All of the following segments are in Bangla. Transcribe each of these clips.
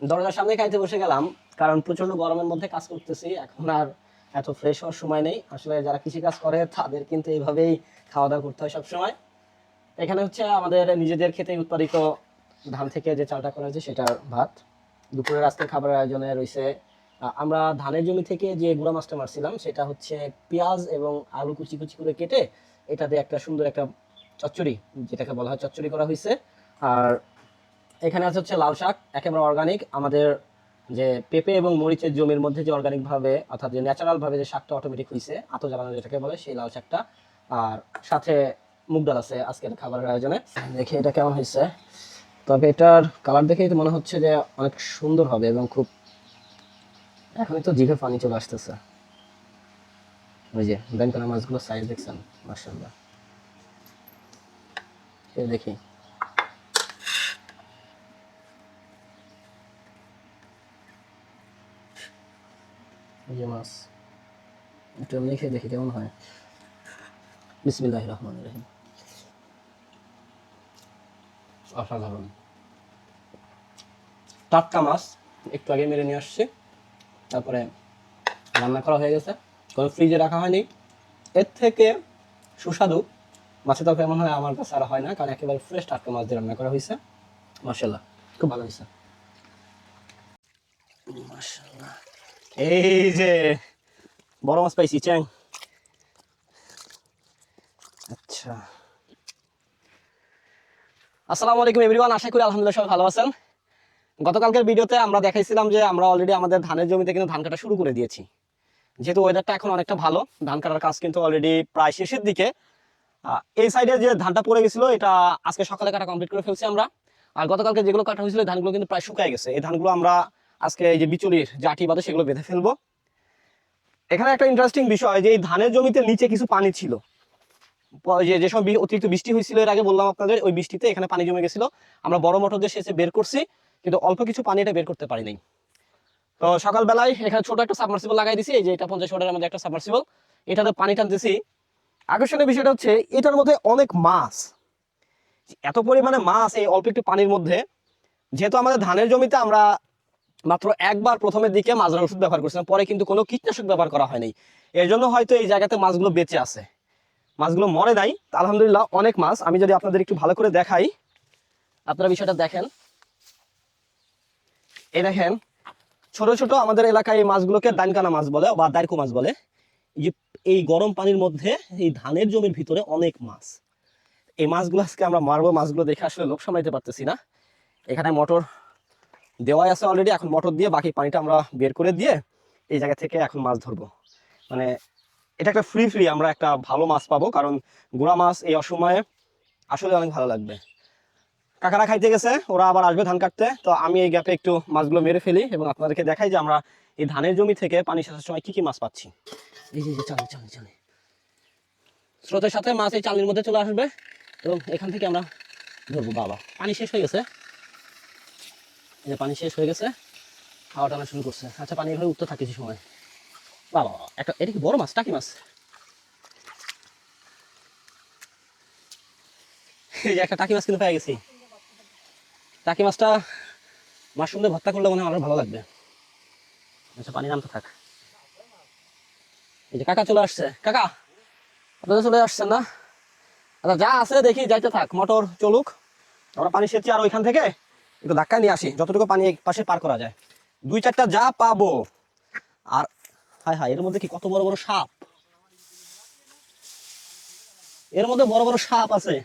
দরজার সামনে খাইতে বসে গেলাম, কারণ প্রচণ্ড গরমের মধ্যে কাজ করতেছি, এখন আর এত ফ্রেশ হওয়ার সময় নেই। আসলে যারা কৃষি কাজ করে, তাদের কিন্তু এইভাবেই খাওয়া দাওয়া করতে হয় সবসময়। এখানে হচ্ছে আমাদের নিজেদের খেতে উৎপাদিত ধান থেকে যে চালটা করা হয়েছে, সেটার ভাত। দুপুরের আজকের খাবারের আয়োজনে রয়েছে আমরা ধানের জমি থেকে যে গুঁড়া মাছটা মারছিলাম, সেটা হচ্ছে পেঁয়াজ এবং আলু কুচি কুচি করে কেটে, এটা দিয়ে একটা সুন্দর একটা চচ্চড়ি, যেটাকে বলা হয় চচ্চড়ি করা হয়েছে। আর এখানে আছে হচ্ছে লাল শাক, একেবারে অর্গানিক আমাদের যে পেঁপে এবং মরিচের জমির মধ্যে যে অর্গানিক ভাবে, অর্থাৎ যে ন্যাচারাল ভাবে যে শাকটা অটোমেটিক হয়েছে আতো জ্বালানো যেটাকে বলে সেই লাল শাকটা। আর সাথে মুগ ডাল আছে আজকের খাবারের আয়োজনে। দেখি এটা কেমন হয়েছে তবে এটার কালার দেখেই তো মনে হচ্ছে যে অনেক সুন্দর হবে এবং খুব এখনই তো জিভে পানি চলে আসতেছে। ওই যে ব্যাংকানা মাছগুলো সাইজ দেখছেন মার্শাল্লাহ দেখি। যে মাছ। একটু এমনি খেয়ে দেখি, কেমন হয়? বিসমিল্লাহ রহমান রহিম। অসাধারণ। টাটকা মাছ, একটু আগে মেরে নিয়ে আসছি। তারপরে রান্না করা হয়ে গেছে। কোনো ফ্রিজে রাখা হয়নি। এর থেকে সুস্বাদু। মাছের তরকারি মনে হয় আমার কাছে আর হয় না, কারণ একেবারে ফ্রেশ টাটকা মাছ দিয়ে রান্না করা হয়েছে। মার্শাল্লাহ খুব ভালো হয়েছে। মার্শাল্লাহ যে, বড় মাছ পাইছি, চ্যাং। আচ্ছা। আসসালামু আলাইকুম এভরিওয়ান আশা করি আলহামদুলিল্লাহ সবাই ভালো আছেন। গতকালকের ভিডিওতে আমরা দেখাইছিলাম যে আমরা অলরেডি আমাদের ধানের জমিতে কিন্তু ধান কাটা শুরু করে দিয়েছি। যেহেতু ওয়েদারটা এখন অনেকটা ভালো, ধান কাটার কাজ কিন্তু অলরেডি প্রায় শেষের দিকে। এই সাইডে যে ধানটা পড়ে গেছিল, এটা আজকে সকালে কাটা কমপ্লিট করে ফেলছি আমরা। আর গতকালকে যেগুলো কাটা হয়েছিল ধানগুলো কিন্তু প্রায় শুকায় গেছে। এই ধানগুলো আমরা আজকে এই যে বিচুলির আটি বাদে সেগুলো বেঁধে ফেলব। এখানে একটা ইন্টারেস্টিং বিষয় যে এই ধানের জমিতে নিচে কিছু পানি ছিল। যেসব অতিরিক্ত বৃষ্টি হয়েছিল, এর আগে বললাম আপনাদের, ওই বৃষ্টিতে এখানে পানি জমে গেছিল। আমরা বড় মোটর দিয়ে সেচে বের করছি, কিন্তু অল্প কিছু পানি এটা বের করতে পারি নাই। তো সকালবেলায় এখানে ছোট একটা সাবমার্সিবল লাগাই দিছি, এই যে এটা পঞ্চাশ ওয়াটের মধ্যে একটা সাবমার্সিবল এটাতে পানি টানতেছি আকর্ষণীয় বিষয়টা হচ্ছে, এটার মধ্যে অনেক মাছ। এত পরিমাণে মাছ এই অল্প একটু পানির মধ্যে, যেহেতু আমাদের ধানের জমিতে আমরা মাত্র একবার প্রথমের দিকে মাজরা ওষুধ ব্যবহার করছিলাম, পরে কিন্তু কোনো কীটনাশক ব্যবহার করা হয়নি এর জন্য হয়তো এই জায়গাতে মাছগুলো বেঁচে আছে। মাছগুলো মরে নাই আলহামদুলিল্লাহ অনেক মাছ। আমি যদি আপনাদের একটু ভালো করে দেখাই, আপনারা বিষয়টা দেখেন। এই দেখেন, ছোট ছোট আমাদের এলাকায় এই মাছগুলোকে দানকানা মাছ বলে বা দারকু মাছ বলে। এই গরম পানির মধ্যে এই ধানের জমির ভিতরে অনেক মাছ। এই মাছগুলো আজকে আমরা মারবো, মাছগুলো দেখে আসলে লোক সামলাইতে পারতেছি না। এখানে মোটর দেওয়াই আছে অলরেডি এখন মোটর দিয়ে বাকি পানিটা আমরা বের করে দিয়ে এই জায়গা থেকে এখন মাছ ধরবো। মানে এটা একটা ফ্রি ফ্রি আমরা একটা ভালো মাছ পাবো, কারণ গুড়া মাছ এই অসময়ে আসলে অনেক ভালো লাগবে। কাকারা খাইতে গেছে, ওরা আবার আসবে ধান কাটতে, তো আমি এই গ্যাপে একটু মাছগুলো মেরে ফেলি এবং আপনাদেরকে দেখাই যে আমরা এই ধানের জমি থেকে পানি সেচার সময় কি কি মাছ পাচ্ছি। চালে চালে চালে। স্রোতের সাথে মাছ এই চালের মধ্যে চলে আসবে, এবং এখান থেকে আমরা ধরবো, বাবা। পানি শেষ হয়ে গেছে। এই যে পানি শেষ হয়ে গেছে হাওয়া টানা শুরু করছে। আচ্ছা পানি এভাবে উঠতে থাকে কিছু সময়। বাবা, একটা এটা কি বড় মাছ, টাকি মাছ? এই যে একটা টাকি মাছ কিন্তু পেয়ে গেছি। টাকি মাছটা মাশরুম দিয়ে ভর্তা করলে মনে হয় আরও ভালো লাগবে। আচ্ছা পানি নামতে থাক। এই যে কাকা চলে আসছে। কাকা, আপনারা চলে আসছেন না? আচ্ছা যা আছে দেখি, যাইতে থাক, মোটর চলুক। আমরা পানি সেচছি আর ওইখান থেকে। একটু ধাক্কা নিয়ে আসি, যতটুকু পানি পাশে পার করা যায়। দুই চারটা যা পাবো। আর, হায় হায়, এর মধ্যে কি কত বড় বড় সাপ? এর মধ্যে বড় বড় সাপ আছে।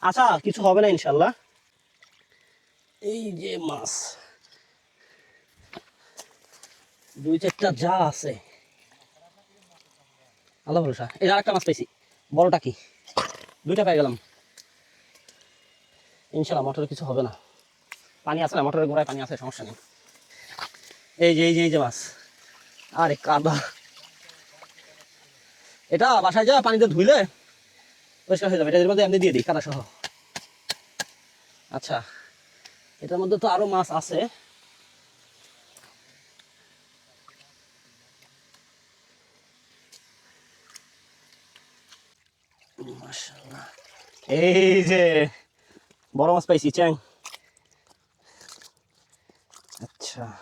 আচ্ছা কিছু হবে না ইনশাল্লাহ। এই যে মাছ। দুই চারটা যা আছে। আল্লাহ ভরসা। এই আর একটা মাছ পাইছি বড়টা কি? দুইটা পেয়ে গেলাম। ইনশাল্লাহ, মোটরে কিছু হবে না। পানি আছে না? মোটরের গোড়ায় পানি আছে, সমস্যা নেই। এই যে এই যে এই যে মাছ আরে কাদা। এটা বাসায় যা, পানিতে ধুইলে পরিষ্কার হয়ে যাবে। এটা এর মধ্যে এমনি দিয়ে দিই কাদা সহ আচ্ছা এটার মধ্যে তো আরও মাছ আছে। এই যে, বড় মাছ পাইছি, চ্যাং। আচ্ছা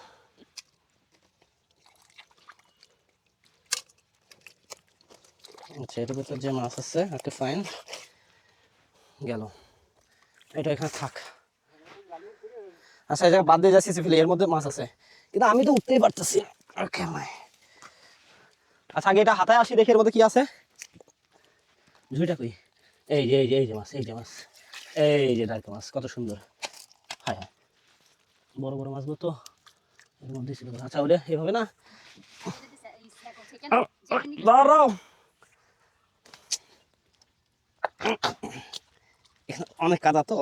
আচ্ছা এটার ভিতর যে মাছ আছে একটা ফাইন গেল এটা এখানে থাক আচ্ছা জায়গায় বাদ দিয়ে যাচ্ছি ফেলে এর মধ্যে মাছ আছে কিন্তু আমি তো উঠতেই পারতেছি ওকে মাই আচ্ছা আগে এটা হাতায় আসি দেখি এর মধ্যে কি আছে ঝুইটা কই এই যে এই যে এই যে মাছ এই যে মাছ এই যে দেখো মাছ কত সুন্দর হ্যাঁ হ্যাঁ বড় বড় মাছগুলো তো আচ্ছা ওটা এভাবে না? দাঁড়াও। অনেক কাদা তো।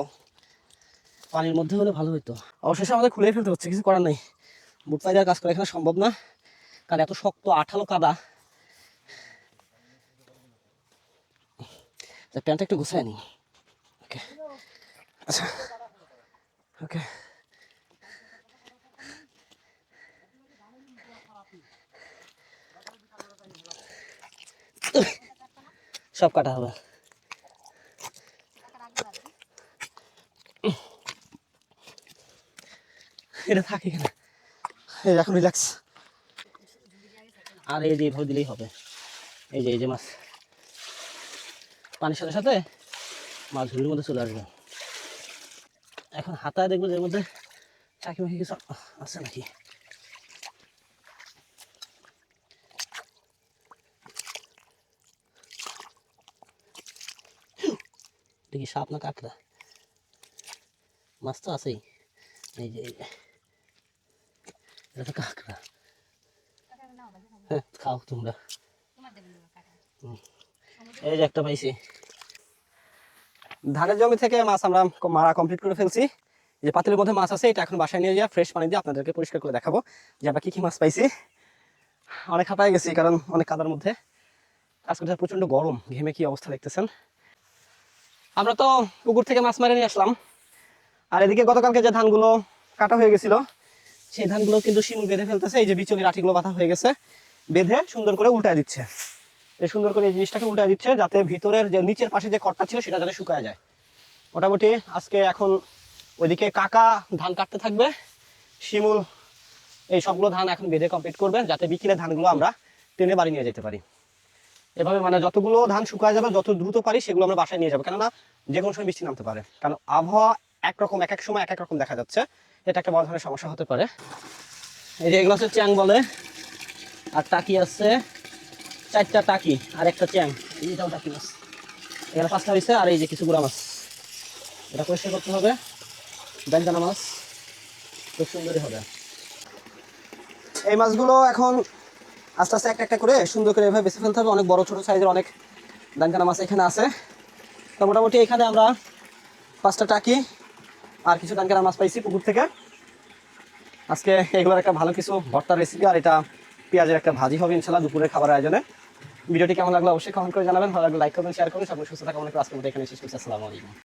পানির মধ্যে হলে ভালো হতো অবশেষে আমাদের খুলে ফেলতে হচ্ছে কিছু করার নেই। বুট পাই কাজ করা এখানে সম্ভব না। কারণ এত শক্ত আঠালো কাদা। প্যান্টটা একটু গুছায় নি। ওকে। আচ্ছা। ওকে। সব কাটা হবে। এটা থাকে এই এখন রিল্যাক্স আর এই যে এইভাবে দিলেই হবে। এই যে এই যে মাছ। পানির সাথে সাথে মাছ ঝুড়ির মধ্যে চলে আসবে। এখন হাতায় দেখব যে এর মধ্যে চাকি মাকি কিছু আছে নাকি? দেখি সাপ না কাঁকড়া? মাছ তো আছেই। এই যে এটা তো কাঁকড়া। হ্যাঁ খাও তোমরা। এই যে একটা পাইছি। ধানের জমি থেকে মাছ আমরা মারা কমপ্লিট করে ফেলছি। যে পাতিলের মধ্যে মাছ আছে, এটা এখন বাসায় নিয়ে যাওয়া ফ্রেশ পানি দিয়ে আপনাদেরকে পরিষ্কার করে দেখাবো যে আমরা কি কি মাছ পাইছি। অনেক হাঁপায় গেছি, কারণ অনেক কাদার মধ্যে। আজকে প্রচণ্ড গরম, ঘেমে কি অবস্থা দেখতেছেন? আমরা তো পুকুর থেকে মাছ মারে নিয়ে আসলাম। আর এদিকে গতকালকে যে ধানগুলো কাটা হয়ে গেছিল, সেই ধানগুলো কিন্তু শিমুল বেঁধে ফেলতেছে। এই যে বিচলির আঠিগুলো বাঁধা হয়ে গেছে, বেঁধে সুন্দর করে উল্টায় দিচ্ছে। এই সুন্দর করে এই জিনিসটাকে উল্টায় দিচ্ছে, যাতে ভিতরের যে নিচের পাশে যে খড়টা ছিল, সেটা যাতে শুকায় যায়। মোটামুটি আজকে এখন ওইদিকে কাকা ধান কাটতে থাকবে। শিমুল এই সবগুলো ধান এখন বেঁধে কমপ্লিট করবে, যাতে বিকেলে ধানগুলো আমরা টেনে বাড়ি নিয়ে যেতে পারি। এভাবে মানে যতগুলো ধান শুকায় যাবে, যত দ্রুত পারি সেগুলো আমরা বাসায় নিয়ে যাব। কেননা যে কোনো সময় বৃষ্টি নামতে পারে। কারণ আবহাওয়া একরকম, এক এক সময় এক এক রকম দেখা যাচ্ছে। এটা একটা বড় ধরনের সমস্যা হতে পারে। এই যে এগুলো হচ্ছে চ্যাং বলে। আর টাকি আছে। চারটা টাকি, আর একটা চ্যাং। এইটাও টাকি মাছ। এখানে পাঁচটা হয়েছে, আর এই যে কিছু গুড়া মাছ। এটা পরিষ্কার করতে হবে। বেলদানা মাছ। খুব সুন্দরই হবে। এই মাছগুলো এখন আস্তে আস্তে একটা একটা করে সুন্দর করে এভাবে বেছে ফেলতে হবে। অনেক বড়, ছোট সাইজের অনেক দানকানা মাছ এখানে আছে। তো মোটামুটি এখানে আমরা পাঁচটা টাকি আর কিছু দানকানা মাছ পাইছি পুকুর থেকে। আজকে এগুলোর একটা ভালো কিছু ভর্তার রেসিপি আর এটা পেঁয়াজের একটা ভাজি হবে ইনশাল্লাহ দুপুরের খাবার আয়োজনে। ভিডিওটি কেমন লাগল অবশ্যই কমেন্ট করে জানাবেন। ভালো লাগলে লাইক করবেন শেয়ার করবেন। সবাই সুস্থ থাকা মনে করে এখানে শেষ করছি। আসসালামু আলাইকুম।